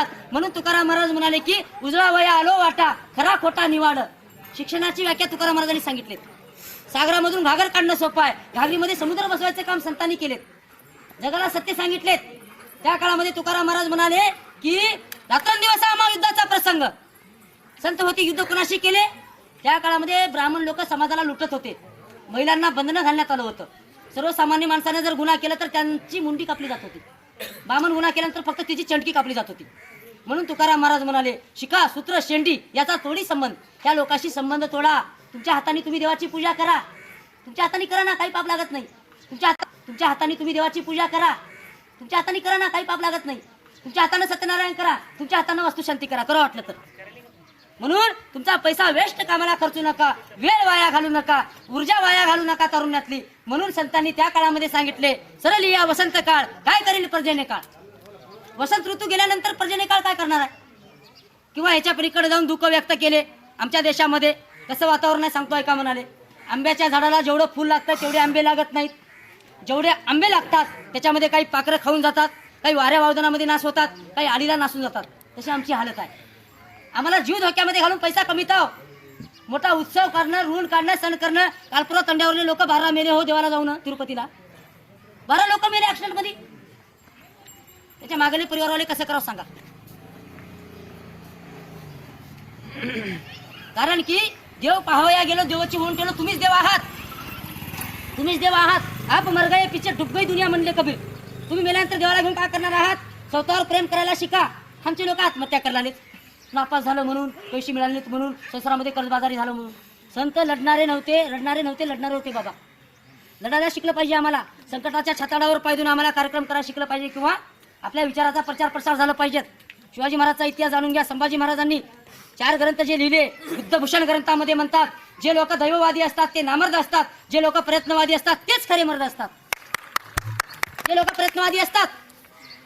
असतात म्हणून तुकाराम महाराज म्हणाले की उजळा वया आलो वाटा खरा खोटा निवाड. शिक्षणाची व्याख्या तुकाराम महाराजांनी सांगितले सागरामधून घागर काढणं सोपं आहे. घागरीमध्ये समुद्र बसवायचं काम संतांनी केलेत. जगाला सत्य सांगितलेत. त्या काळामध्ये तुकाराम महाराज म्हणाले की रात्रंदिवस हा युद्धाचा प्रसंग. संत होती युद्ध कुणाशी केले? त्या काळामध्ये ब्राह्मण लोक समाजाला लुटत होते. महिलांना बंधनं घालण्यात आलं होतं. सर्वसामान्य माणसाने जर गुन्हा केला तर त्यांची मुंडी कापली जात होती. ब्राह्मण गुन्हा केल्यानंतर फक्त तिची चंटकी कापली जात होती. म्हणून तुकाराम महाराज म्हणाले शिका सूत्र शेंडी याचा तोडी संबंध. त्या लोकांशी संबंध तोडा. तुमच्या हाताने तुम्ही देवाची पूजा करा. तुमच्या हाताने करा ना काही पाप लागत नाही. तुमच्या हाता तुमच्या हाताने तुम्ही देवाची पूजा करा. तुमच्या हाताने करा ना काही पाप लागत नाही. तुमच्या हाताने सत्यनारायण करा. तुमच्या हाताने वस्तुशांती करा. करा वाटलं तर. म्हणून तुमचा पैसा वेस्ट कामाला खर्चू नका. वेळ वाया घालू नका. ऊर्जा वाया घालू नका तरुण्यातली म्हणून संतांनी त्या काळामध्ये सांगितले सरळ या वसंत काळ. काय करेल पर्जन्य काळ? वसंत ऋतू गेल्यानंतर पर्जन्य काळ काय करणार आहे? किंवा ह्याच्या पलीकडे जाऊन दुःख व्यक्त केले आमच्या देशामध्ये कसं वातावरण आहे सांगतो का म्हणाले? आंब्याच्या झाडाला जेवढं फुल लागतं तेवढे आंबे लागत नाहीत. जेवढे आंबे लागतात त्याच्यामध्ये काही पाखरं खाऊन जातात काही वाऱ्या वावदनामध्ये नाश होतात काही आडीला नासून जातात. तशी आमची हालत आहे. आम्हाला जीव धोक्यामध्ये घालून पैसा कमीताव मोठा उत्सव करणं ऋण काढणं सण करणं कालपुरा तंड्यावरले लोक बारा मेले हो देवाला जाऊन तिरुपतीला. बारा लोक मेले ऍक्सिडेंटमध्ये त्याच्या मागले परिवारवाले कसं करावं सांगा. कारण की देव पाहावया गेलो देवाची होऊन ठेवलं तुम्हीच देव आहात. तुम्हीच देव आहात. आप मर गए पिक्चर डुब दुनिया म्हणले कबीर. तुम्ही मेल्यानंतर देवाला घेऊन काय करणार आहात? स्वतःवर प्रेम करायला शिका. आमचे लोक आत्महत्या करायला लागलेत नापास झालं म्हणून पैसे मिळाले नाहीत म्हणून संसारामध्ये कर्जबाजारी झालं म्हणून. संत लढणारे नव्हते लढणारे नव्हते लढणारे होते बाबा. लढायला शिकलं पाहिजे आम्हाला. संकटाच्या छताडावर पाहिजे आम्हाला कार्यक्रम करायला शिकलं पाहिजे किंवा आपल्या विचाराचा प्रचार प्रसार झाला पाहिजेत. शिवाजी महाराजचा इतिहास जाणून घ्या. संभाजी महाराजांनी चार ग्रंथ जे लिहिले बुद्धभूषण ग्रंथामध्ये म्हणतात जे लोक दैववादी असतात ते नामर्द असतात. जे लोक प्रयत्नवादी असतात तेच खरे मर्द असतात. जे लोक प्रयत्नवादी असतात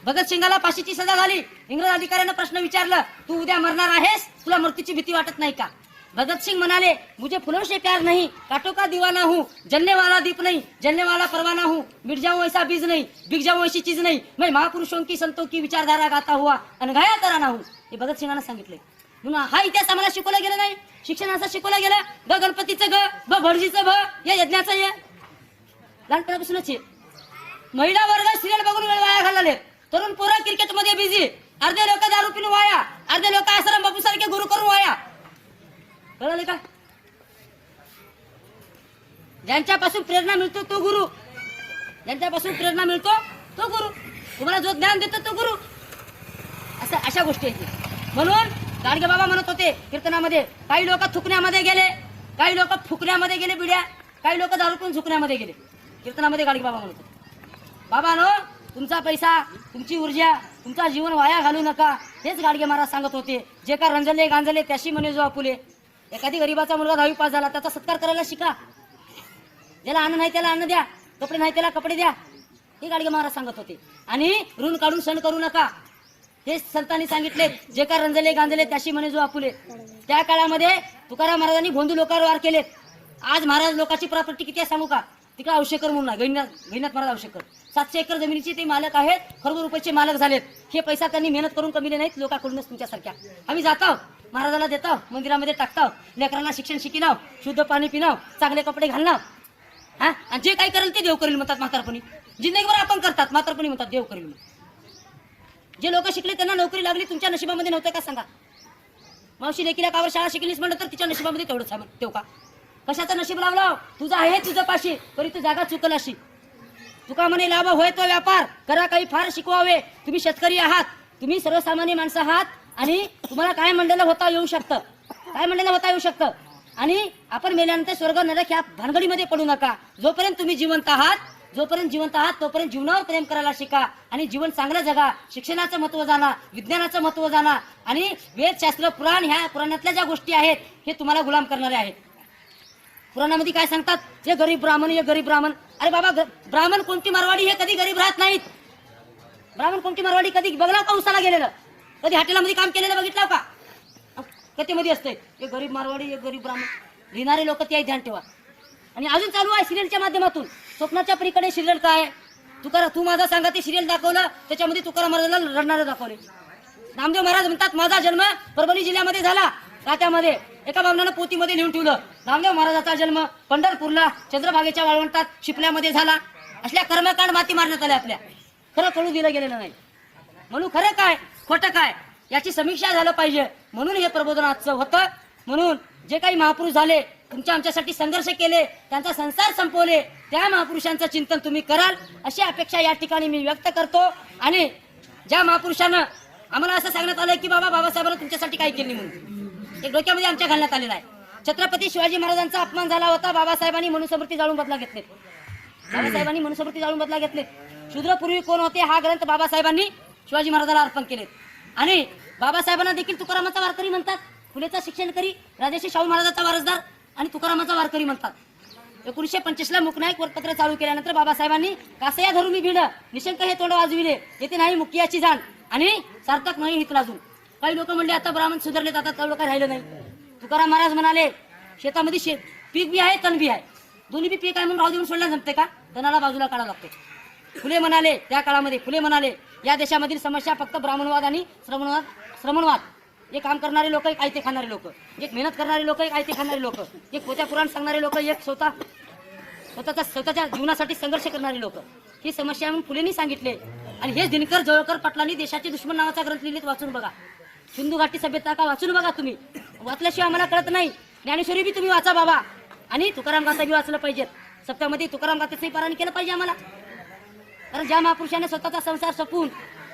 भगतसिंगाला फाशीची सजा झाली. इंग्रज अधिकाऱ्यानं प्रश्न विचारला तू उद्या मरणार आहेस? तुला मृत्यूची भीती वाटत नाही का? भगतसिंग म्हणाले मुझे फुलों से प्यार नहीं काटो का दीवाना हूँ जलने वाला दीप नहीं जलने वाला परवाना हूँ मिट जाऊं ऐसा बीज नहीं बिक जाऊं ऐसी चीज नाही मैं महापुरुषों की संतों की विचारधारा गाता हुआ अनघाया तराना हूँ। हे भगतसिंगानं सांगितले। म्हणून हा इतिहास आम्हाला शिकवला गेला नाही? शिक्षणाचा शिकवला गेला? ग गणपतीचं ग ब भटजीचं भ या यज्ञाचं ये लहानपणापासूनच आहे महिला वर्ग सिरियल बघून वेळ वाया घालले तरुण पोरं क्रिकेटमध्ये बिझी अर्धे लोक दारू पिऊन वाया. अर्धे लोक आश्रम बापू सारखे गुरु करून वाया. कळलं का? ज्यांच्यापासून प्रेरणा मिळतो तो गुरु. ज्यांच्यापासून प्रेरणा मिळतो तो गुरु. तुम्हाला जो ज्ञान देतो तो गुरु. असं अशा गोष्टी आहेत. म्हणून गाडगे बाबा म्हणत होते कीर्तनामध्ये काही लोक थुकण्यामध्ये गेले. काही लोक फुकण्यामध्ये गेले बिड्या. काही लोक दारू झुकण्यामध्ये गेले. कीर्तनामध्ये गाडगे बाबा म्हणत होते. बाबा नो तुमचा पैसा तुमची ऊर्जा तुमचा जीवन वाया घालू नका. हेच गाडगे महाराज सांगत होते. जे का रंजले गांजले त्याशी म्हणे जो आपुले. एखादी गरीबाचा मुलगा दहावी पास झाला त्याचा सत्कार करायला शिका. ज्याला अन्न नाही त्याला अन्न द्या. कपडे नाही त्याला कपडे द्या. हे गाडगे महाराज सांगत होते. आणि ऋण काढून सण करू नका. हे संतांनी सांगितले. जे का रंजले गांजले त्याशी म्हणे जो आपुले. त्या काळामध्ये तुकाराम महाराजांनी गोंधू लोकांवर वार केलेत. आज महाराज लोकांची प्रॉपर्टी किती आहे सांगू का? तिकडे औषेकर म्हणून आहे, गैनाथ गैनाथ महाराज औषेकर. सातशे एकर जमिनीचे ते मालक आहेत. खरगो रुपयाचे मालक झालेत. हे पैसा त्यांनी मेहनत करून कमिले नाहीत लोकांकडूनच तुमच्यासारख्या. आम्ही जातो. महाराजाला देतो मंदिरामध्ये टाकतो लेकरांना शिक्षण शिकिनाव शुद्ध पाणी पिनाव चांगले कपडे घालणार हा? आणि जे काही करेल ते देव करेल म्हणतात म्हातारपणी. जिंदगीभर आपण करतात म्हातारपणी म्हणतात देव करेल जे लोक शिकले त्यांना नोकरी लागली तुमच्या नशिबामध्ये नव्हतं का सांगा? मावशी लेकीला कावर शाळा शिकलीस म्हणलं तर तिच्या नशिबामध्ये तेवढंच आहे तेव का? कशाचं नशीब लावलं? तुझं आहे तुझं पाशी तरी तू जागा चुकल अशी. तुका म्हणे लाभ होय तो व्यापार करा काही फार शिकवावे. तुम्ही शेतकरी आहात तुम्ही सर्वसामान्य माणसं आहात आणि तुम्हाला काय म्हणलेलं होता येऊ शकतं. काय म्हणलेलं होता येऊ शकतं. आणि आपण मेल्यानंतर स्वर्ग नरक ह्या भानगडीमध्ये पडू नका. जोपर्यंत तुम्ही जिवंत आहात जोपर्यंत जिवंत आहात तोपर्यंत जीवनावर प्रेम करायला शिका. आणि जीवन चांगलं जगा शिक्षणाचं महत्त्व जाणा विज्ञानाचं महत्त्व जाणा. आणि वेदशास्त्र पुराण ह्या पुराणातल्या ज्या गोष्टी आहेत हे तुम्हाला गुलाम करणारे आहेत. पुराणामध्ये काय सांगतात? हे गरीब ब्राह्मण हे गरीब ब्राह्मण. अरे बाबा ब्राह्मण कोणती मारवाडी हे कधी गरीब राहत नाहीत. ब्राह्मण कोणती मारवाडी कधी बघला का उसाला गेलेलं? कधी हॉटेलामध्ये काम केलेलं बघितलं का? कथेमध्ये असतंय. एक गरीब मारवाडी एक गरीब ब्राह्मण. लिहिणारे लोक त्याही ध्यान ठेवा. आणि अजून चालू आहे सिरियलच्या माध्यमातून. स्वप्नाच्या परीकडे सिरियल काय तुकारा तू माझा सांगा ते सिरियल दाखवलं त्याच्यामध्ये तुकाराम महाराजाला रडणारं दाखवले नामदेव महाराज म्हणतात माझा जन्म परभणी जिल्ह्यामध्ये झाला. रात्यामध्ये एका बामणानं पोतीमध्ये लिहून ठेवलं. नामदेव महाराजाचा जन्म पंढरपूरला चंद्रभागेच्या वाळवंटात शिपल्यामध्ये झाला. असल्या कर्मकांड माती मारण्यात आल्या आपल्या. खरं कळू दिलं गेलेलं नाही. म्हणून खरं काय? खोटं काय? याची समीक्षा झालं पाहिजे. म्हणून हे प्रबोधन आजचं होतं. म्हणून जे काही महापुरुष झाले तुमच्या आमच्यासाठी संघर्ष केले त्यांचा संसार संपवले त्या महापुरुषांचं चिंतन तुम्ही कराल अशी अपेक्षा या ठिकाणी मी व्यक्त करतो. आणि ज्या महापुरुषानं आम्हाला असं सांगण्यात आलं की बाबा बाबासाहेबांना तुमच्यासाठी काही केली म्हणून. एक डोक्यामध्ये आमच्या घालण्यात आलेला आहे. छत्रपती शिवाजी महाराजांचा अपमान झाला होता बाबासाहेबांनी मनुस्मृती जाळून बदला घेतले बाबासाहेबांनी मनुस्मृती जाळून बदला घेतले शूद्रपूर्वी कोण होते? हा ग्रंथ बाबासाहेबांनी शिवाजी महाराजाला अर्पण केले आणि बाबासाहेबांना देखील तुकारामाचा वारकरी म्हणतात. फुलेचा शिक्षण करी राजेशी शाहू महाराजाचा वारसदार आणि तुकारामाचा वारकरी म्हणतात. एकोणीसशे पंचवीसला मुकनायक वरपत्र चालू केल्यानंतर बाबासाहेबांनी कासया धरून मी भिड निशंक हे तोंड वाजविले. येथे नाही मुखियाची जाण. आणि सार्थक नाही हित लाजून काही लोक म्हणले आता ब्राह्मण सुधारलेत आता तेवढं काय राहिलं नाही. तुकाराम महाराज म्हणाले शेतामध्ये शेत पीक बी आहे तण बी आहे. दोन्ही बी पीक आहे म्हणून राहू देऊन सोडल्या जमते का? तणाला बाजूला काढावं लागते फुले म्हणाले त्या काळामध्ये फुले म्हणाले या देशामधील समस्या फक्त ब्राह्मणवाद आणि श्रमणवाद श्रमणवाद हे काम करणारे लोक एक आयते खाणारे लोक. एक मेहनत करणारे लोक एक आयते खाणारे लोक. एक पोत्या पुराण सांगणारे लोक एक स्वतः स्वतःच्या स्वतःच्या जीवनासाठी संघर्ष करणारे लोक. ही समस्या म्हणून फुलेंनी सांगितले. आणि हेच दिनकर जवळकर पाटलांनी देशाचे दुश्मन नावाचा ग्रंथ लिहिलेत वाचून बघा. सिंधू घाटी सभ्यता का वाचून बघा तुम्ही. वाचल्याशिवाय आम्हाला कळत नाही. ज्ञानेश्वरी बी तुम्ही वाचा बाबा. आणि तुकाराम गाथा बी वाचलं पाहिजेत. सप्त्यामध्ये तुकाराम गाथेचंही पारायण केलं पाहिजे आम्हाला. कारण ज्या महापुरुषाने स्वतःचा संसार सोपून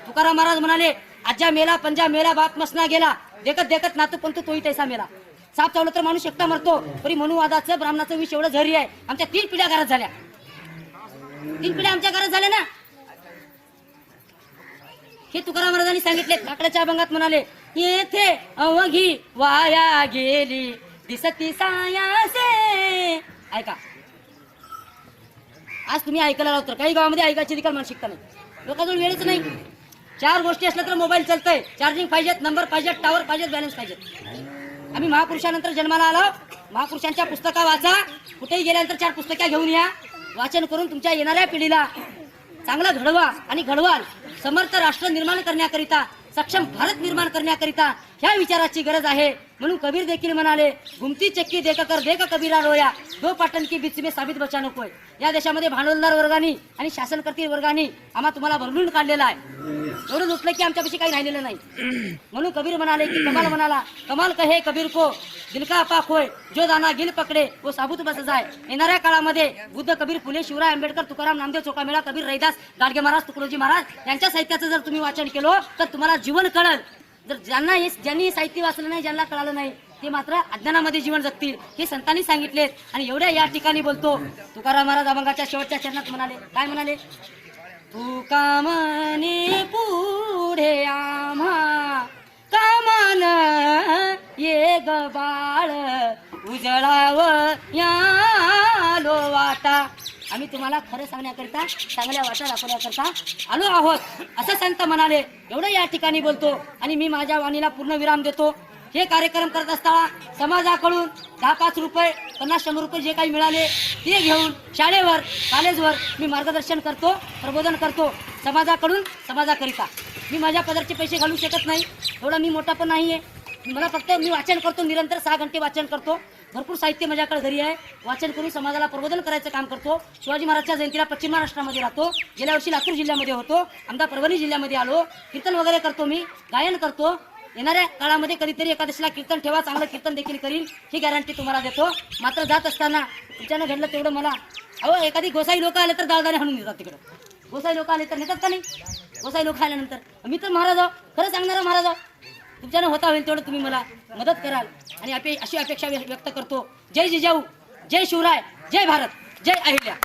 तुकाराम महाराज म्हणाले आज्या मेला पंजा मेला बाप मसना गेला. देखत देखत नातू पण तोही तैसा मेला. साप चावलं तर माणूस एकटा मरतो. तरी मनुवादाचं ब्राह्मणाचं विष एवढं झरी आहे. आमच्या तीन पिढ्या घरात झाल्या. तीन पिढ्या आमच्या घरात झाल्या ना? हे तुकाराम महाराजांनी सांगितले काकड्याच्या अभंगात म्हणाले येथे अवघी वाया गेली दिसती सायासे. ऐका. आज तुम्ही ऐकायला लावतो. काही गावामध्ये ऐकायची देखील मानसिकता नाही. लोकांजवळ वेळच नाही. चार गोष्टी असल्या तर मोबाईल चालतंय. चार्जिंग पाहिजेत नंबर पाहिजेत टावर पाहिजेत बॅलन्स पाहिजेत. आम्ही महापुरुषानंतर जन्माला आलो. महापुरुषांच्या पुस्तका वाचा. कुठेही गेल्यानंतर चार पुस्तक्या घेऊन या. वाचन करून तुमच्या येणाऱ्या पिढीला चांगला घडवा आणि घडवाल. समर्थ राष्ट्र निर्माण करण्याकरिता सक्षम भारत निर्माण करण्याकरिता ह्या विचाराची गरज आहे. म्हणून कबीर देखील म्हणाले घुमती चक्की देख कर देख कबीरा रोया दो पाटण की बीच मे साबित बचा नकोय या देशामध्ये भांडवलदार वर्गाने आणि शासनकर्ती वर्गाने आम्हा तुम्हाला भरलून काढलेला आहे. एवढं लुटलं की आमच्यापाशी काही राहिलेलं नाही. म्हणून कबीर म्हणाले की कमाल म्हणाला कमाल कहे कबीर को दिलका पाक होय जो दाना गिल पकडे वो साबूत बस जाय येणाऱ्या काळामध्ये बुद्ध कबीर फुले शिवराय आंबेडकर तुकाराम नामदेव चोकामेळा कबीर रैदास गाडगे महाराज तुकडोजी महाराज यांच्या साहित्याचं जर तुम्ही वाचन केलं तर तुम्हाला जीवन कळल. जर ज्यांना हे ज्यांनी हे साहित्य वाचलं नाही ज्यांना कळालं नाही ते मात्र अज्ञानामध्ये जीवन जगतील. हे संतांनी सांगितलेत. आणि एवढ्या या ठिकाणी बोलतो. तुकाराम महाराज अभंगाच्या शेवटच्या चरणात म्हणाले काय म्हणाले? तू कामने पुढे आम्हा कामान ये ग बाळ उजळाव यालो वाटा आम्ही तुम्हाला खरं सांगण्याकरिता चांगल्या वाटा दाखवण्याकरिता आलो आहोत. असं संत म्हणाले एवढं या ठिकाणी बोलतो आणि मी माझ्या वाणीला पूर्ण विराम देतो. हे कार्यक्रम करत असताना समाजाकडून दहा पाच रुपये पन्नास शंभर रुपये जे काही मिळाले ते घेऊन शाळेवर कॉलेजवर मी मार्गदर्शन करतो प्रबोधन करतो समाजाकडून समाजाकरिता. मी माझ्या पदरचे पैसे घालू शकत नाही. एवढा मी मोठा पण नाही आहे मला फक्त मी वाचन करतो निरंतर सहा घंटे वाचन करतो. भरपूर साहित्य माझ्याकडे घरी आहे. वाचन करून समाजाला प्रबोधन करायचं काम करतो. शिवाजी महाराजच्या जयंतीला पश्चिम महाराष्ट्रामध्ये राहतो. गेल्या वर्षी लातूर जिल्ह्यामध्ये होतो. आमदा परभणी जिल्ह्यामध्ये आलो. कीर्तन वगैरे करतो मी. गायन करतो. येणाऱ्या काळामध्ये कधीतरी एकादशीला कीर्तन ठेवा चांगलं कीर्तन देखील करीन. ही गॅरंटी तुम्हाला देतो. मात्र जात असताना तुमच्यानं घडलं तेवढं मला अहो एखादी गोसाई लोक आले तर दाळदाणे हाणून देतात तिकडं. गोसाई लोक आले तर नेतात का नाही? गोसाई लोक आल्यानंतर. मी तर महाराज खरं सांगणारा महाराज तुमच्यानं होता होईल तेवढं तुम्ही मला मदत कराल. आणि अपे अशी अपेक्षा व्य- व्यक्त करतो. जय जिजाऊ जय शिवराय जय भारत जय अहिल्या.